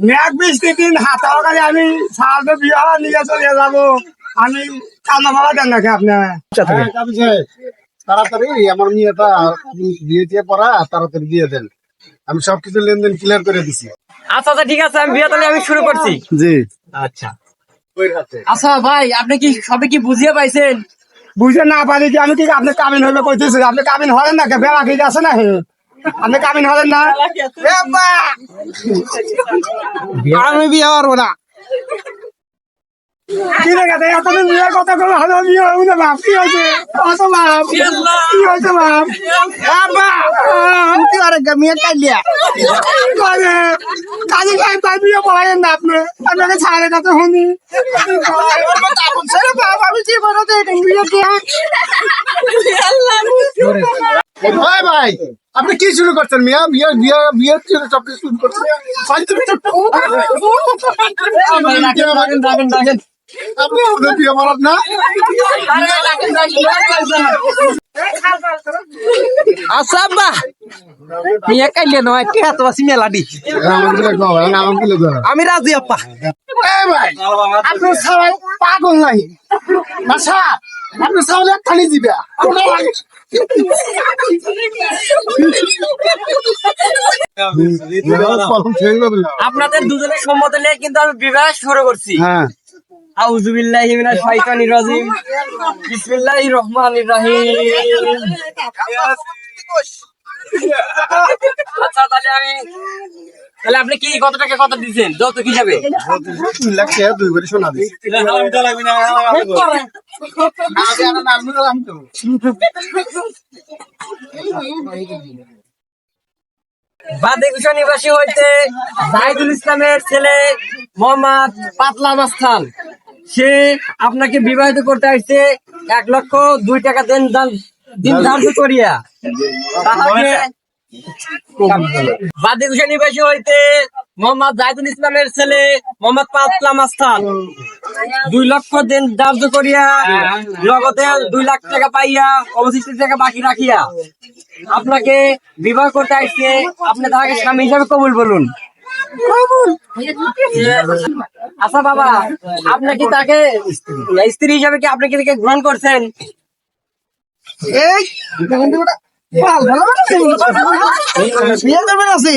মেঘ বৃষ্টি দিন হাতা কালে আমি সাহায্য বিয়ে নিয়ে চলে যাব। আমি কান্না ভাবা দেন নাকি আপনার হ্যাঁ, কাজী সাহেব, তাড়াতাড়ি আমার মেয়েটা বিয়ে দিয়ে পড়া তাড়াতাড়ি দিয়ে দেন। আমি সবকিছু লেনদেন ক্লিয়ার করে দিছি। আচ্ছা আচ্ছা ঠিক আছে আমি বিয়ে তাহলে আমি শুরু করছি। জি। আচ্ছা। আচ্ছা ভাই আপনি কি সবে কি বুঝিয়ে পাইছেন? বুঝে না পারি কি আমি কি আপনি কামিন হইবে কইতেছি আপনি কামিন হলেন না কে বেলা কি আছে না হে আপনি কামিন হলেন না! আমি বিয়ে করব না। কি রে গেছে এতদিন বিয়ে কথা করে হলো বিয়ে হব না বাপ। কি হয়েছে? কত বাপ। কি হয়েছে বাপ? এ কি আরে মেয়ে কাইলিয়া? করে। কাজী ভাই তাই বিয়ে পড়াইন না আপনি। আপনাকে ছাড়ে আমি কি বলো তো বিয়ে কে? ভাই ভাই। আপনি কি শুরু করছেন মিয়া? বিয়ে বিয়ে বিয়ে শুরু সবকিছু শুরু করছেন। আপনি আপনার বিয়ে মারাত না? আচ্ছা কাইলে নয় কে আমি রাজি আপ্পা এই ভাই আপনার সবাই পাগল নাই বাসা আপনার সবাই খালি দিবে। আপনাদের দুজনের সম্মত নিয়ে কিন্তু আমি বিবাহ শুরু করছি। হ্যাঁ। আউযুবিল্লাহি মিনাশ শাইতানির রাজিম। বিসমিল্লাহির রহমানির রহিম। আচ্ছা তাহলে আমি তাহলে আপনি কি কত টাকা কত দিচ্ছেন তিন লাখ টাকা দুই করে নিবাসী হইতে জাহিদুল ইসলামের ছেলে মোহাম্মদ পাতলা মাস্তান। সে আপনাকে বিবাহিত করতে আসছে এক লক্ষ দুই টাকা দেন দান- দিন ধার্য করিয়া। তাহাকে বাদেকুশা নিবাসী হইতে মোহাম্মদ জাহিদুল ইসলামের ছেলে মোহাম্মদ পাতলা মাস্তান। দুই লক্ষ দিন ধার্য করিয়া নগদে দুই লাখ টাকা পাইয়া অবশিষ্ট টাকা বাকি রাখিয়া আপনাকে বিবাহ করতে আসছে। আপনি তাকে স্বামী হিসাবে কবুল বলুন। আচ্ছা বাবা আপনি কি তাকে স্ত্রী হিসাবে কি আপনি কি গ্রহণ করছেন? এই ভালো বিয়ে করবেন আছি